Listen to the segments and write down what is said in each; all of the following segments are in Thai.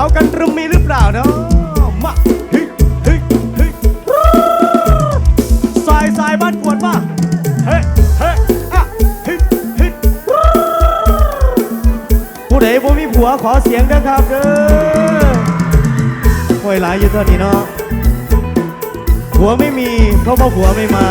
าวกันตรึมมีหรือเปล่าเนาะมาฮ้ยเฮ้ยเฮ้ยสายสายบ้านปวดป่ะเฮ้เฮ้อะฮ้ยเฮ้ยผู้ใดบ่มีผัวขอเสียงด้อครับเด้อห่วยหลายอยู่เท่านี้เนาะผัวไม่มีเพราะว่าผัวไม่มา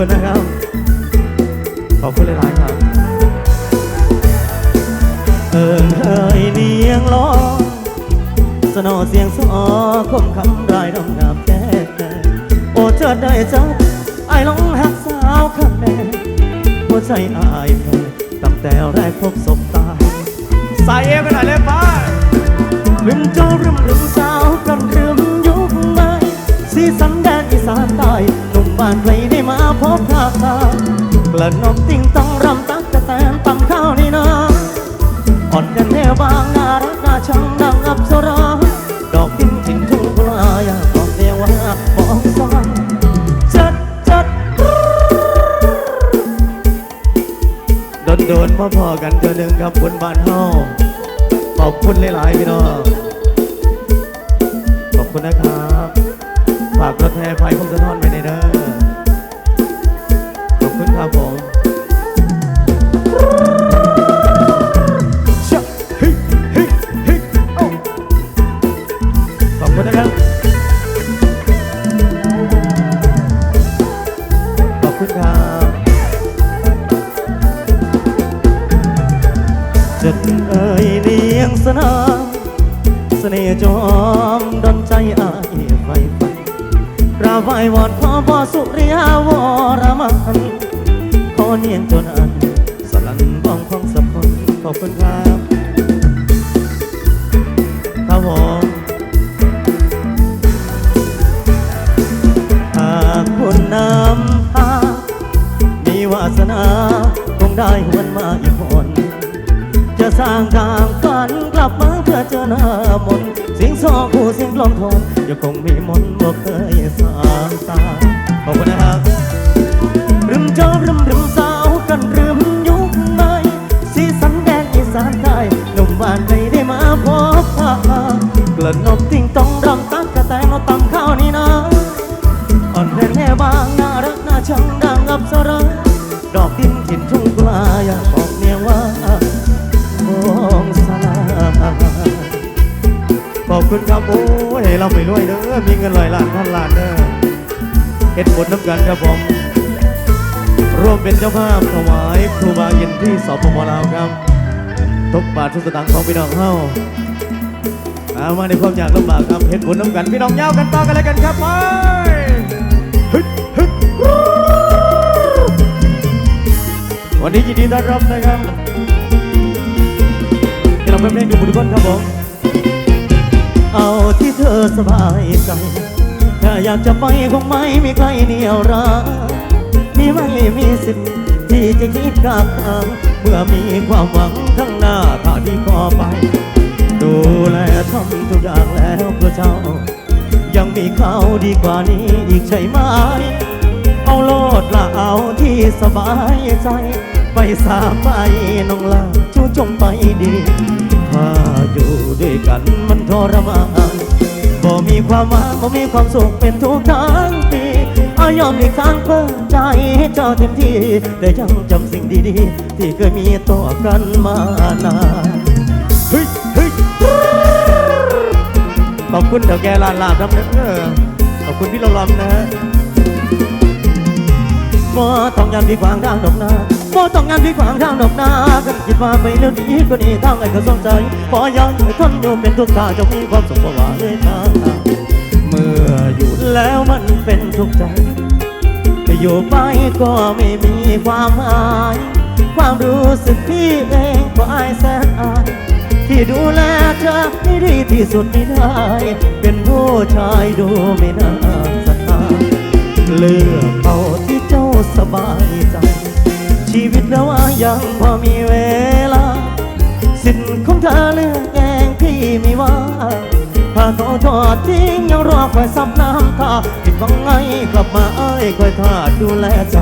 คุณนะครับ ขอบคุณหลายๆครับ เอิงเอ้ยเนียงล้อสนอเสียงสอคมคำรายดองงามแก่โอ้เจอได้จับไอ้ายหลงหักสาวข้างแม่หัวใจอายแพ้ตั้งแต่แรกพบศบตาใส่เอวกันหน่อยเลยป้าริมเจ้าริมริมสาวกันริมยุคใหม่สีสันแดนอีสานใต้หนุ่มบ้านไกล พบทางตากระนกติ้งต้องรำตักกะแตนตำข้าวนี่นาอ่อนกันแน่บางนารักน่าชังดังอับสราดอกดินถิ่นทุ่งปลายบอกเดียวว่าบอกสวรรค์จัดจัดโดนโดนๆมาพอกันเจอหนึ่งครับบนบ้านเฮาขอบคุณหลายๆพี่น้องขอบคุณนะครับฝากรถแห่ไฟคงสะท้อนไปในเด้อ อบคุณครับโอ้ยเราไปรวยเด้อมีเงินร้อยล้านพันล้านเด้อเฮ็ดผลน้ำกันครับผมร่วมเป็นเจ้าภาพถวายครูบาเย็นที่สปปลาวครับทุกบาททุกสตางค์ของพี่น้องเฮาเอามาในความอยากลำบากครับเห็นผลน้ำกันพี่น้องเย้ากันต่อกันเลยกันครับไปฮึดฮึดวันนี้ยินดีต้อนรับนะครับเราเป็นเพลงอยู่บุญคนครับผม เอาที่เธอสบายใจ ถ้าอยากจะไปคงไม่มีใครเหนียวรั้งนี่ไม่มีสิทธิ์ที่จะคิดกับทางเมื่อมีความหวังข้างหน้าถ้าที่ขอไป ดูแลทำทุกอย่างแล้วเพื่อเจ้า ยังมีเขาดีกว่านี้อีกใช่ไหม เอาโลดละเอาที่สบายใจ ไปสาไปน้องลาชูจงไปดีถ้าอยู่ด้วยกันมันทรมาน บ่มีความหวังบ่มีความสุขเป็นทุกทางปีอายอมอีกทางเพื่อใจให้เจ้าเต็มที่ได้ยังจำสิ่งดีๆ ที่เคยมีต่อกันมานานเฮ้ยเฮ้ยขอบคุณเถาแกลานลาบครับเด้อขอบคุณพี่ลำลำนะฮะบ่ต้องยันพี่ขวางทางดอกนา บ่ต้องยันพี่ขวางทางดอกนากันคิดว่าไปเรื่องดีก็ดีทางไหนก็สนใจบ่ยังไม่ทนอยู่เป็นทุกข์าจะมีความสุขบ่ว่าเลยทางเมื่ออยู่แล้วมันเป็นทุกข์ใจอยู่ไปก็ไม่มีความหมาย ความรู้สึกพี่เองก็อายแสนอายที่ดูแลเธอให้ดีที่สุดไม่ได้ เป็นผู้ชายดูไม่น่าเลือกเอาที่เจ้าสบายใจ ชีวิตแล้วว่ายังพอมีเวลา สิทธิ์ของเธอเลือกเองพี่ไม่ว่าถ้าเขาทอดทิ้งยังรอคอยซับน้ำตาผิดหวังไงกลับมาเอ้ยคอยทาดดูแลใจ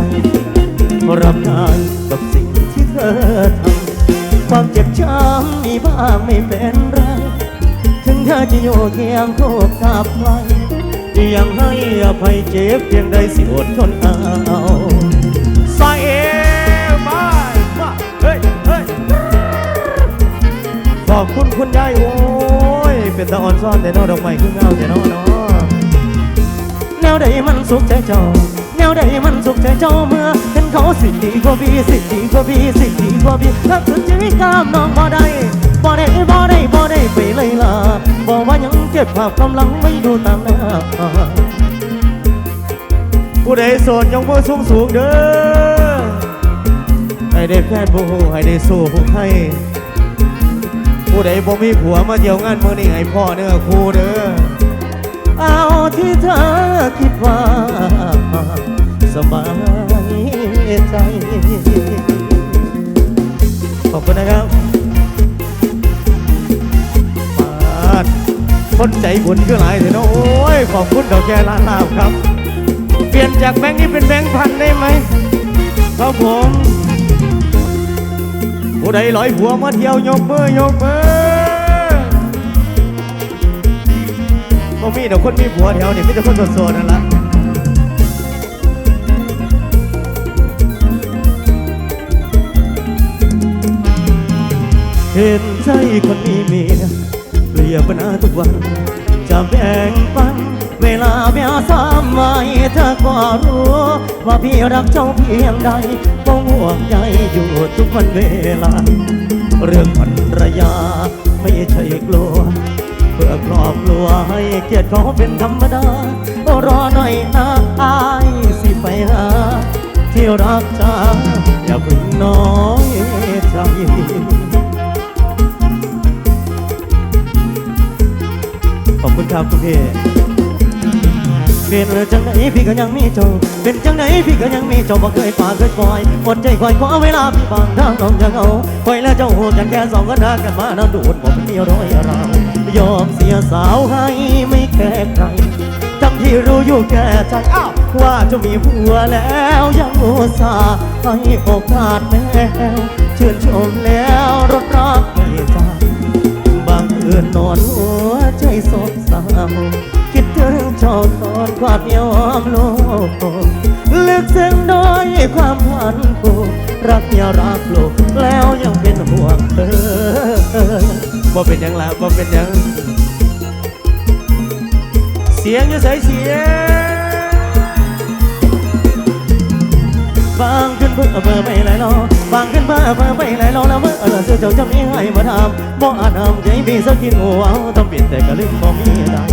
รับได้กับสิ่งที่เธอทำความเจ็บช้ำมีบ้างไม่เป็นไรถึงเธอจะอยู่เคียงคู่กับใครยังให้อภัยเจ็บเพียงใดสิอดทนเอาใส่ อบคุณคุณยายโอ้ย เป็นตาอ่อนซ่อนแต่นอดอกไม้คือเงาแต่นอเนาะแนวใดมันสุขใจเจ้า แนวใดมันสุขใจเจ้าเมื่อเห็นเขาสิดีกว่าพี่สิดีกว่าพี่สิดีกว่าพี่รักสุดชีวิตกามน้องบ่ได้บ่ได้บ่ได้บ่ได้ไปเลยล่ะบอกว่ายังเก็บภาพกำลังไว้ดูตามหน้าผู้ใดโสดยกมือสูงสูงเด้อให้ได้แฟนบูให้ได้สู้ผู้ให้ ผู้ใดบ่มีผัวมาเที่ยวงานมื้อนี้ให้พ่อเนื้อคู่เด้อเอาที่เธอคิดว่าสบายใจขอบคุณนะครับมาดคนใจบุญคือหลายเถอะนะโอ้ยขอบคุณดอกแก้ล้านลาบครับ เปลี่ยนจากแบงค์นี้เป็นแบงค์พันได้ไหมครับผม ผู้ใดร้อยผัวมาเที่ยวยกมือยกมือบ่มีดอกคนมีผัวแถวนี่มีแต่คนโสดๆนั่นละเห็นใจคนมีเมียเปลี่ยนปัญหาทุกวันจะแบ่งปัน เวลาเมียสามไว้เธอก็รู้ ว่าพี่รักเจ้าเพียงใดก็ห่วงใยอยู่ทุกวันเวลา เรื่องภรรยาไม่ใช่กลัว เพื่อครอบครัวให้เกียรติเขาเป็นธรรมดา รอหน่อยนะอายสิไปหาที่รักจ้าอย่าเพึ่งน้อยใจขอบคุณครับคุณพี่ เป็นจังไหนพี่ก็ยังมีเจ้าเป็นจังไหนพี่ก็ยังมีเจ้าบ่เคยป่าเคยปล่อยอดใจคอยขอเวลาพี่บางทางน้องจะเอาคอยและเจ้าหูกันแค่สองกันหากันมาน้ำดูดบ่เป็นเมียร้อยเรายอมเสียสาวให้ไม่แค่ใครทั้งที่รู้อยู่แก่ใจอ้าวว่าจะมีผัวแล้วยังอุตส่าห์ให้โอกาสแม่ชื่นชมแล้วรถรักไม่จางบางคืนนอนหัวใจสดสาวคิดถึงเจ้าตอ ความยอมโลกลึกซึ้งโดยความพันผูกรักอย่ารักโลกแล้วยังเป็นห่วงเธอบ่เป็นยังละบ่เป็นยังเสียงอยู่ใส่เสียงบางขึ้นเพื่อเบอร์ไม่ไหลลอบางขึ้นเพื่อเบอร์ไม่ไหลลอแล้วเมื่อเออเสือเจ้าจะมีให้มาทำบ่อาจทำใจพี่สักกินหัวเอาต้องเปลี่ยนแต่ก็ลืมบ่มีได้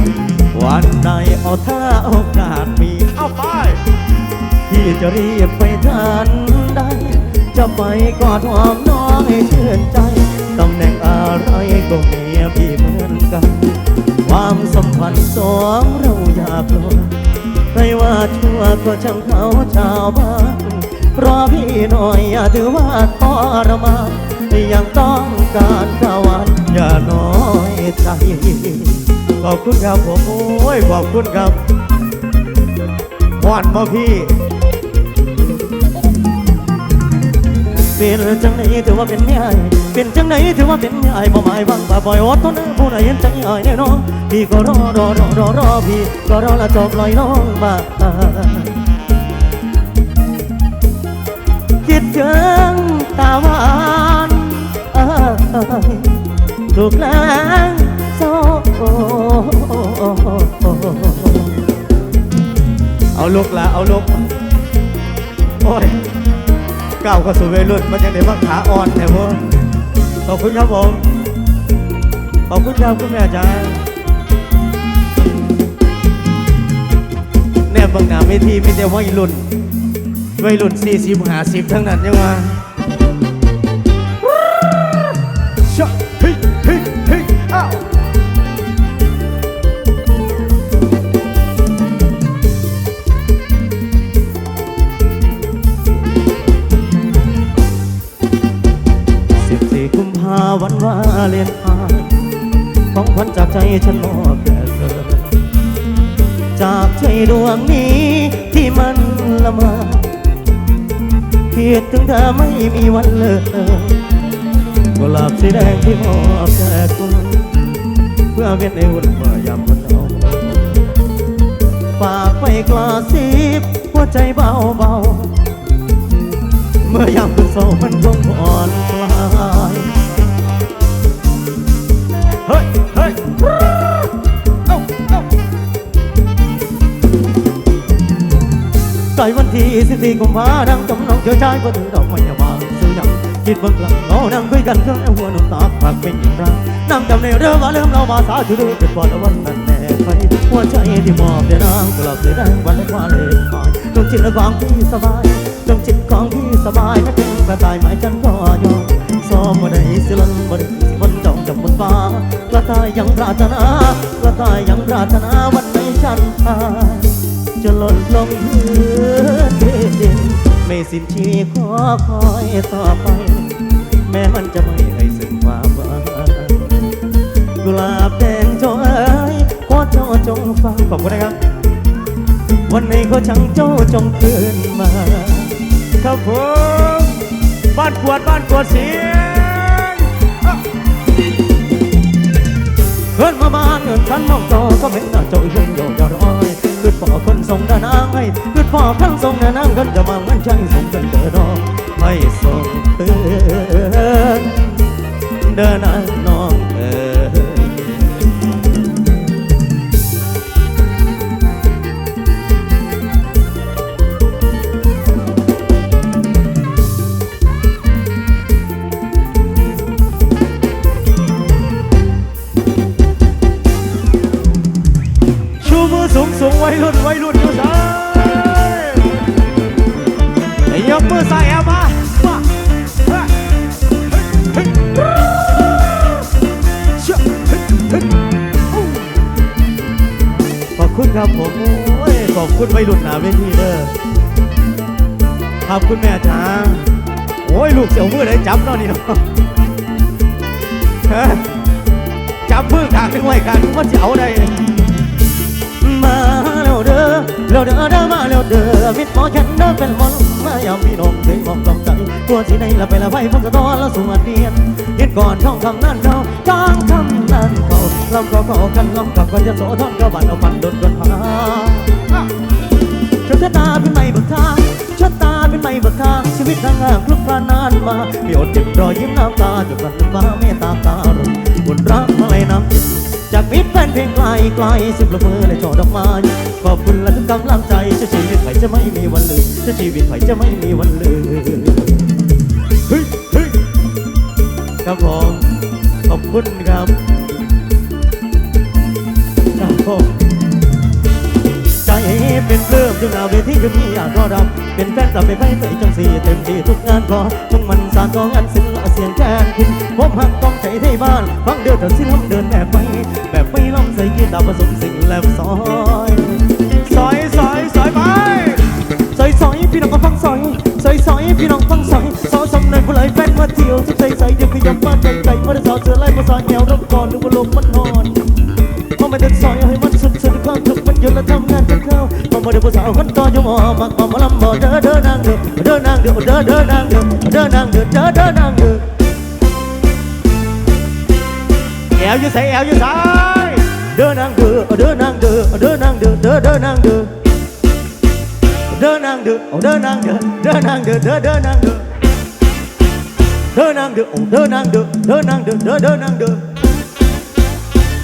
วันใดเอาถ้าโอกาสมีเอาไปพี่จะรีบไปทันใดจะไปกอดหอมน้องให้ชื่นใจตำแหน่งอะไรก็เมียพี่เหมือนกัน ความสัมพันธ์สองเราอย่าปลดใครว่าชั่วก็ช่างเขาชาวบ้านรอพี่หน่อยอย่าถือว่าทรมานยังต้องการกาวันอย่าน้อยใจ ขอบคุณครับผมโอ้ยขอบคุณครับหวานมาพี่ เป็นจังไหนถือว่าเป็นยายเป็นจังไหนถือว่าเป็นยายบ่หมายวังบ่บ่อยอดทนผู้ใดเห็นใจยายแน่นอนพี่ก็รอรอรอรอรอพี่ก็รอละจบลอยน้องมาคิดถึงตาหวานเอ้ยถูกล้ง ลุกละเอาลุก โอ้ยก้าวเข้าสู่วัยรุ่นมันยังได้ว่าขาอ่อนแต่ว่าขอบคุณครับผม ขอบคุณครับคุณแม่จ้าแน่บางหนาเวทีไม่แต่วัยรุ่นวัยรุ่นสี่สิบห้าสิบทั้งนั้นยังว่า เลนไทน์ของขวัญจากใจฉันมอบแด่เธอ จากใจดวงนี้ที่มันละเมอเพียดถึงเธอไม่มีวันเลิกกุหลาบสีแดงที่มอบแด่คุณเพื่อเวียนในวันเมื่อยามคนเอาฝากไว้กลาสิบหัวใจเบาเบาเมื่อยามคุณเศร้ามันคงอ่อนคลาย เฮ้ยเฮ้ยเอ้าเอ้าใส่วันที่สิบสี่กุมภาดังจำน้องเจอชายก็ถือดอกไม้มาซื้อยังคิดเบิ่งหลังเงานั่งคุยกันเครื่องไอ้หัวหนุ่มตาผักเป็นอย่างไรนั่งจำในเรื่องว่าเริ่มเรามาสาธุดูเป็นวันละวันนั้นแน่ไปหัวใจที่มอบเดี๋ยวนางกลับเลยได้วันละวันเลยหายดวงจิตและความที่สบายดวงจิตของที่สบายไม่เป็นแบบตายหมายฉันก็ยอมซ้อมบ่ได้สิลันบ่ได้สิากระตายยังปรารถนากระตายยังปรารถนาวันไหนฉันพายจะหล่นลงพื้นดิน ไม่สิ้นชีขอคอยต่อไป แม้มันจะไม่ให้สิ้นความหวังกุหลาบแดงจงเอ๋ยขอเจ้าจงฟังขอบคุณนะครับ วันนี้ก็ช่างเจ้าจงคืนมา ครับผมบ้านกวดบ้านกวดเสีย เงินมาบ้านเงินขันมองจอก็เป็นหน้าเจ้ายังโยยอดอ้อยคือพ่อคนส่งดานางให้คือพ่อข้างส่งดานางกันจะมาเงินใจส่ง ลูกเสี่ยวมือเลยจับเนาะนี่เนาะฮะจับมือข้างหนึงไว้ข้างหนึงว่าจะเอาได้มาแล้วเด้อแล้วเด้อเด้อมาแล้วเด้อมิดหมอฉันเด้อเป็นหมอลำมายามพี่น้องเคยมองต้องใจกลัวสิในละไปละไปพักสะตอนละสวัสดีเห็นก่อนช่องคำนั้นเขาจ้างคำนั้นเขาลำก็ขอกันลำกับก็จะโสทอนก็บันเอาปันโดนกันพาชะตาเป็นไบิกทางชีวิตทางห่างคลุกคลานนานมามีอดเจ็บรอยยิ้มน้ำตาจนวันฟ้าเมตตาตาลงบุญรักมาเลยน้ำจิตจากมิตรแฟนเพลงไกลไกลสิบละเมอในช่อดอกไม้ขอบคุณและทุกกำลังใจจะชีวิตไผจะไม่มีวันลืมจะชีวิตไผจะไม่มีวันลืมเฮ้ยเฮ้ยครับผมขอบคุณครับครับผม เป็นเริ่มจึงเอาเวทีก็มีอยากรอรับเป็นแฟนกลับไปไปใส่จังสีเต็มที่ทุกงานขอมึงมันสานกองงานศิลป์เสียงแจ้งคุณผมหักกองใจที่บ้านฟังเดือดแต่สิลำเดินแบบไปแบบไม่ล้ำใส่กีตาร์ผสมสิ่งแลบซอยสอยสอยสอยไปซอยซอยพี่น้องก็ฟังซอยซอยซอยพี่น้องฟังซอยซอยสำเร็จผู้ไหลแฟนมาเที่ยวทุกใจใส่เดียวขยับมาใจใจมาได้สอดเสือไล่มาซอยแนวรบก่อนนึกว่าลมมัน ผู้สาวคนต่อยมอมักมามาลำบ่เด้อเด้อนางเด้อเด้อนางเด้อเด้อเด้อนางเด้อเด้อนางเด้อเด้อเด้อนางเด้อแอวอยู่ใส่แอวอยู่ใส่เด้อนางเด้อเด้อนางเด้อเด้อนางเด้อเด้อเด้อนางเด้อเด้อนางเด้อเด้อนางเด้อเด้อนางเด้อเด้อเด้อนางเด้อเดินนางเดือเดินนางเดือเดินนางเดือเดินเดินนางเดือ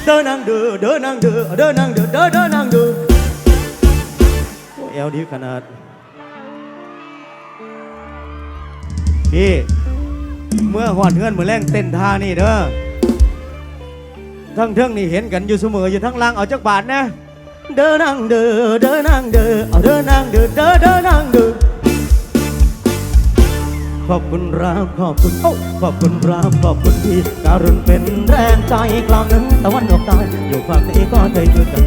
เดินนางเดือเดินนางเดือเดินนางเดือเดินเดินนางเดือโอ้เอวดีขนาด พี่ เมื่อหอดเงินมือแรงเต้นท่านี่เด้อทั้งเทิงนี่เห็นกันอยู่เสมออยู่ทั้งล่างเอาจักบาทนะ เดินนางเดือเดินนางเดือเอาเดินนางเดือเดินเดินนางเดือขอบคุณรามขอบคุณโอ้ขอบคุณรามขอบคุณที่การุณเป็นแรงใจกลางหนึ่งตะวันออกใต้อยู่ฝั่งนี้ก็ใจช่วยกัน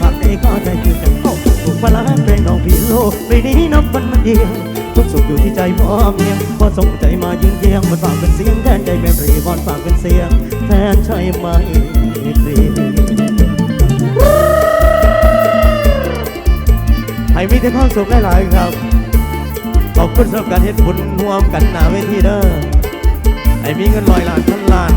ฝั่งนี้ก็ใจช่วยกัน ถูกพลังเพลงน้องพี่โลกปีนี้นับวันมันเดียวทุกสุขอยู่ที่ใจพร้อมเพียงพอส่งใจมายืนเคียงมันฝากเป็นเสียงแทนใจแบบรีบอนฝากเป็นเสียง แทนใช่ไหมตรีให้มีแต่ความสุขหลายๆครับ ขอบคุณสำหรับการเฮ็ดบุญร่วมกันหนาเวทีเด้อให้มีเงินร้อยล้านพันล้าน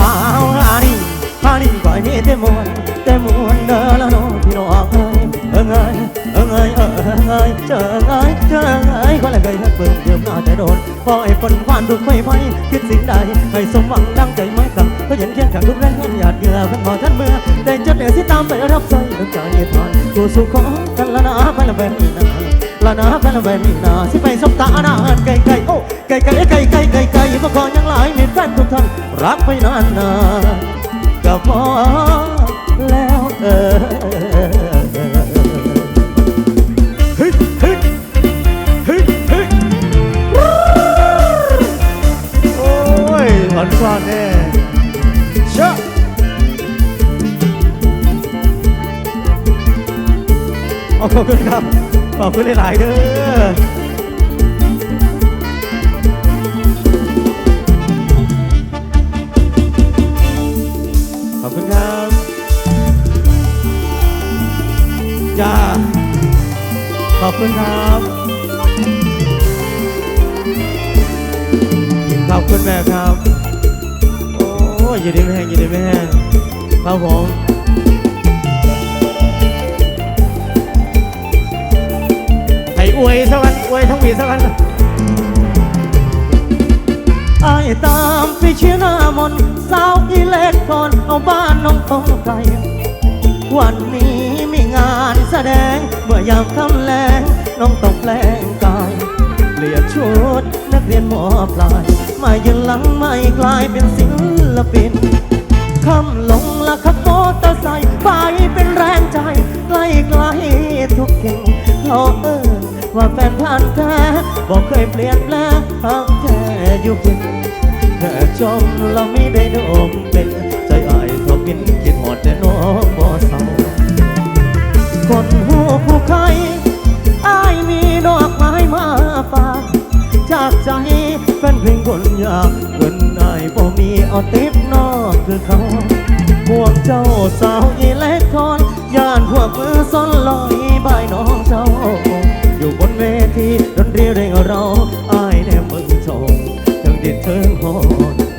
อ้าวฮานี่ฮานี่ก็ให้แต่มว แต่มวนเด้อละน้องพี่น้องเอ้ยเอ้ยเอ้ยเอ้ยเอ้ยเจอเอ้ยเจอเอ้ยคนละเคยเบิ่งเดิมน่าจะโดนพอไอ้ฝนผ่านทุกไฟไฟคิดสิ่งใดให้สมหวังดังใจไม่กลับก็เห็นเคียงข้างทุกแรงงินหยาดเหงื่อเพิ่นบ่ทันเมื่อได้จดเดือสิตามไปรับใส่ดวงใจทานสู่สุขของกันละนะไปละแบบนี้นะละนะไปละแบบนี้นะสิไปสบตาหน้าไกลไกลโอ้ไกลไกลไกลไกลไกลไกลบ่ขอยังหลายมีแฟนทุกท่านรักไปนานนาน ก็พอแล้วเออเฮ้ยเฮ้ยเฮ้ยเฮ้ยโอ้ยหวานกว่าแน่เชอะขอบคุณครับ ขอบคุณหลาย ๆ เด้อ ขอบคุณครับขอบคุณแม่ครับ โอ้ยยินดีไม่แห้งยินดีไม่แห้งครับผมให้อวยสักวันอวยทั้งวีสักวันไอ้ตามไปเชื่อหน้ามนสาวอีเล็กก่อนเอาบ้านน้องต้องไกลวันนี้มีงานแสดง เมื่อยามค่ำแลงน้องต้องแปลงกายเปลี่ยนชุดนักเรียนหมอปลายมายืนหลังไม่กลายเป็นศิลปินคำลงละขับมอเตอร์ไซค์ไปเป็นแรงใจใกล้ใกลทุกเก่งเขาเอิ้นว่าแฟนพันธ์แท้บอกเคยเปลี่ยนแปลงทางแท้อยู่เป็นแค่จมเราไม่ได้ดมเป็นใจอายทบินคิดหอดแต่น้องบ่เศร้า คนหูผู้ใครอายมีดอกไม้มาฝากจากใจแฟนเพลงคนอยากเงินอายบ่มีเอาติปนอกคือเขาพวกเจ้าสาวอีเล็กทอนย่านพวกมือซ้อนลอยบายน้องเจ้า อยู่บนเวทีดนตรีเร่งเราอายแนมมึงชมเทิงดินเทิงหอน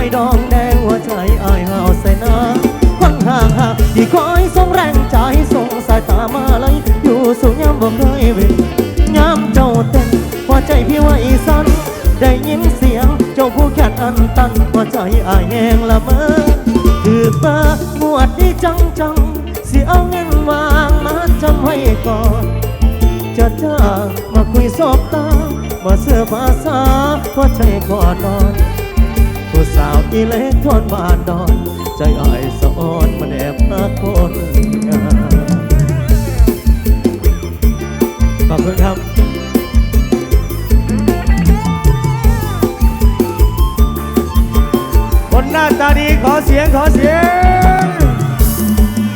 อยดองแดงหัวใจอายหาวใส่น้ำคนห่างห่างที่คอยส่งแรงใจส่งสายตามาเลยอยู่สูงยามบ่เคยเว้นยามเจ้าเต้นหัวใจพี่ว่าอีสันได้ยินเสียงเจ้าผู้แค่นอันตันหัวใจอายแหงละเมอถือเบอร์หมวดที่จังจังสิเอาเงินวางมาจำไว้ก่อนจะจ้ามาคุยสบตามาเสื้อภาษาหัวใจก่อนนอน ผู้สาวอีเล็กทนบานดอน ใจอ้ายสะอ่อนมันแอบมาคนงามขอบคุณครับคนหน้าตาดีขอเสียงขอเสียง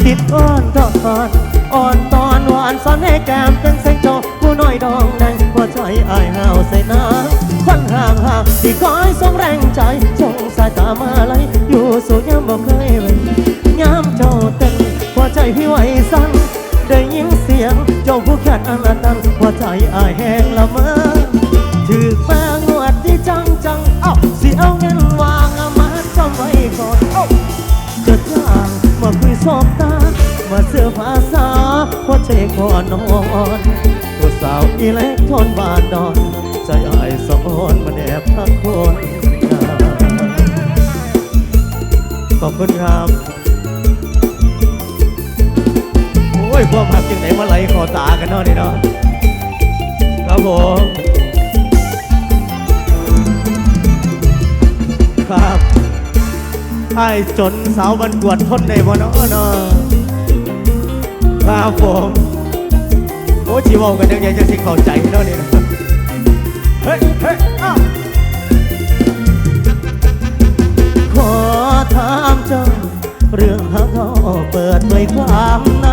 ติดอ่อนตอนอ่อนตอนหวานซ้อนให้แก้มเป็นแสงโจผู้น้อยดองแดงหัวใจอายหาวใส่น้ำคนห่างห่างที่คอยส่งแรงใจ ส่งสายตามาเลอยู่สู่ยามบอกเคยเว้นยามเจ้าเต้นหัวใจพี่ไหวสั่นได้ยินเสียงเจ้าผู้แค่นอันตันหัวใจอายแห้งละเมอถือแป้งวดที่จังจังเอ้าสิเอาเงินวางอามาจำไว้ก่อนเอ้าจะจ้างมาคุยสอบตามาเสื้อภาษาเพราะใจก่อนนอนตัวสาวอีเล็กทนบานดอนใจอายสะอ่อนมันแอบพักคน ขอบคุณครับ โอ้ยพวกผักจังไหนมาไหลคอตากันเนาะนี่เนาะครับผมครับไอ้จนสาวบันกวดทนในบ่เนาะเนาะครับผมโอ้ชีวากันยังไงจะสิเข้าใจเนาะนี่นะเฮ้ยเฮ้ยอ้าวขอถา เจ้า เรื่องหาเขาเปิดเผยความใน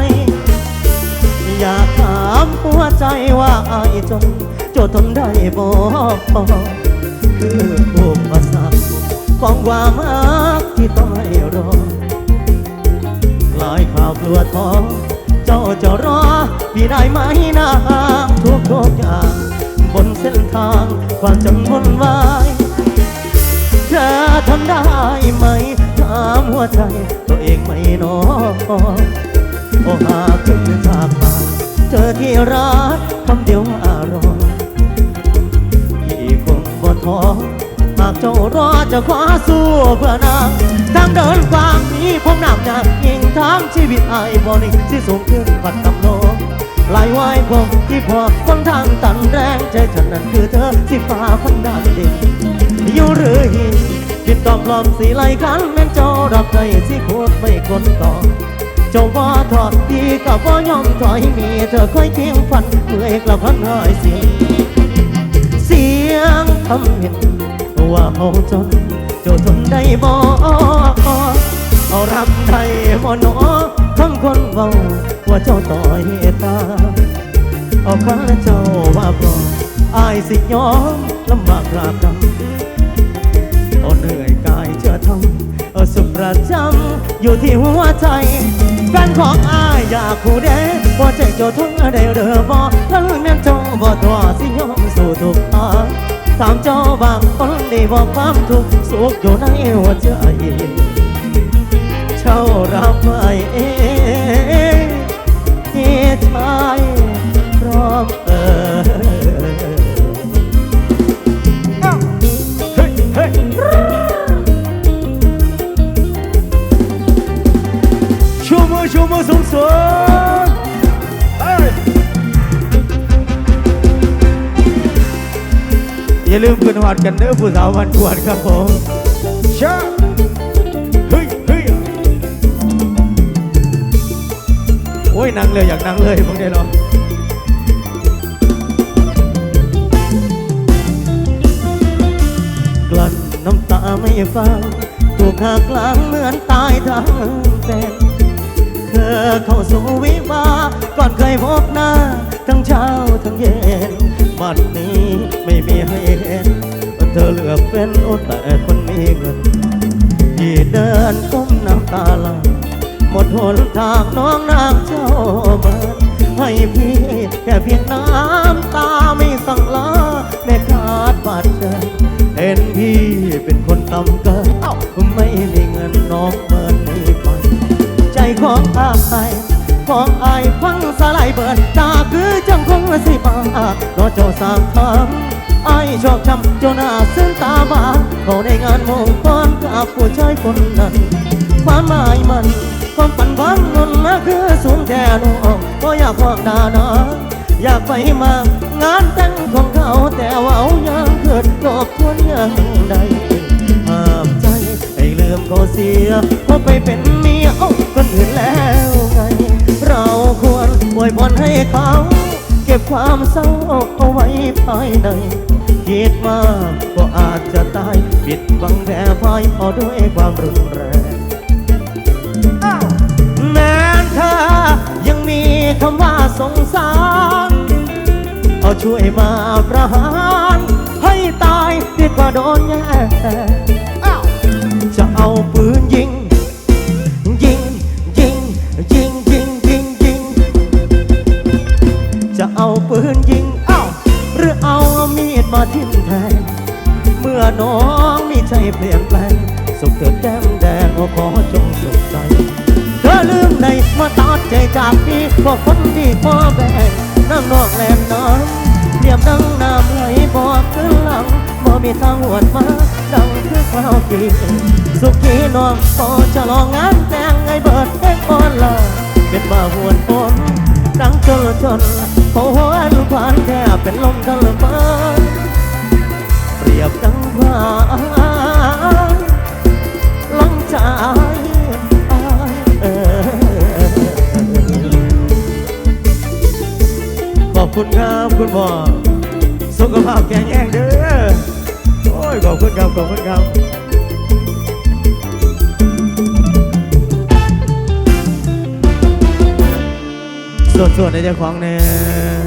อยากถามหัวใจว่าอายจนโจทนได้บ่คืออุปสรรคของความรักที่ต้องให้รอหลายข่าวกลัวท้อเจ้าจะรอ พี่ได้ไหมนะทุกทุกอย่าง บนเส้นทางความจำวนวาย เองไม่นอโอ้หากถึงจากมาเธอที่รักคำเดียวว่ารอพี่คงบ่ท้อหากเจ้ารอจะคว้าสู้เพื่อนางทางเดินความนี้ผมนักหนักยิงทางชีวิตไอ้ายบ่นิ่งที่สูงขึ้นปัดกำโลกลายวายผมที่พอคนทางตันแรงใจฉันนั้นคือเธอที่ฟ้าคนดานดินอยู่หรือหิน ดินตอบลอมสีไหลกันแม่นเจ้าดอกใจที่โคตรไม่คนต่อ เจ้าบ่าทอดดีกับบ่ายอมถอยมีเธอคอยเคียงฟันเมื่อยกลับพันหายเสียงเสียงคำเห็นว่าเฮาจนเจ้าทนได้บ่เอารับได้บ่หนอทั้งคนเว้าว่าเจ้าต่อยตาเอาข้าเจ้าว่าพออายสิยอมลำบากราบดำายเออสุขประจำอยู่ที่หัวใจแฟนของอายอยากคู่เด้ว่าใจเจ้าทุ่งได้เรือบ่ทั้งแม่นเจ้าบ่ตัวสิยอมสู่ทุกทางถามเจ้าบางคนได้บอกความทุกข์สุขอยู่ในหัวใจเช่ารับไว้เองที่ชายพร้อมเออ ชูมือสูงสูงอย่าลืมขึ้นหอดกันเด้อผู้สาววันกวดครับผมชาเฮ้ยเฮ้ยโอ้ยนั่งเลยอยากนั่งเลยพวกนี้เนาะกลั้นน้ำตาไม่ฟังถูกหักหลังเหมือนตายทั้งเป็น อเข้าสู่วิวาก่อนเคยพบหน้า ทั้งเช้าทั้งเย็นบัดนี้ไม่มีให้เห็นเธอเลือกเป็นโอแต่คนมีเงินที่เดินก้มน้ำตาไหลหมดหนทางน้องนางเจ้าเบิดให้พี่แค่เพียงน้ำตาไม่สั่งลาไม่ขาดบาดเจ็บเห็นพี่เป็นคนต่ำเกิน ของอายฟังสลายเบิดตาคือจังคงสิบารอเจ้าสามทางอายชอบช้ำเจ้าหน้าซึ้งตาบานเขาในงานมงคลกับผู้ชายคนนั้นความหมายมันความฝันความนนมาคือสูงแค่นองก็อยากบอกดานาอยากไปมางานแต่งของเขาแต่ว่าเอายังเกิดรบทวนยังใดห้ามใจให้ลืมเขาเสียเพราะไปเป็นเมียเอาคนอื่นแล้วไง เราควรอวยพรให้เขา เก็บความเศร้าเอาไว้ภายในคิดมากก็อาจจะตายปิดบังแผลพายพอด้วยความรุนแรงแม้นเธอยังมีคำว่าสงสารเอาช่วยมาประหารให้ตายดีกว่าโดนแย่จะเอาปืนยิง ปืนยิงเอ้าหรือเอามีดมาทิ่มแทงเมื่อน้องมีใจเปลี่ยนแปลงสุขเกิดแก้มแดงก็ขอจงสุขใจ เธอลืมในมาตัดใจจากพี่พวกคนที่ขอแบ่งน้ำนองแลนน้ำเรียบดังน้ำไหลบอกขึ้นหลังบ่มีทางหวนมาดังคือคราวปีสุขีน้องพอจะลองงานแต่งไงเบิดเอ็กออนลน์เป็นบ่าหวนฝนดังจนจน โอ้โหอันควานแค่เป็นลมทะเลมาเปรียบดังว่าหลังใจขอบคุณครับคุณพ่อสุขภาพแข็งแรงเด้อโอ้ยขอบคุณครับขอบคุณครับ สวดๆในเจ้าของเนี่ย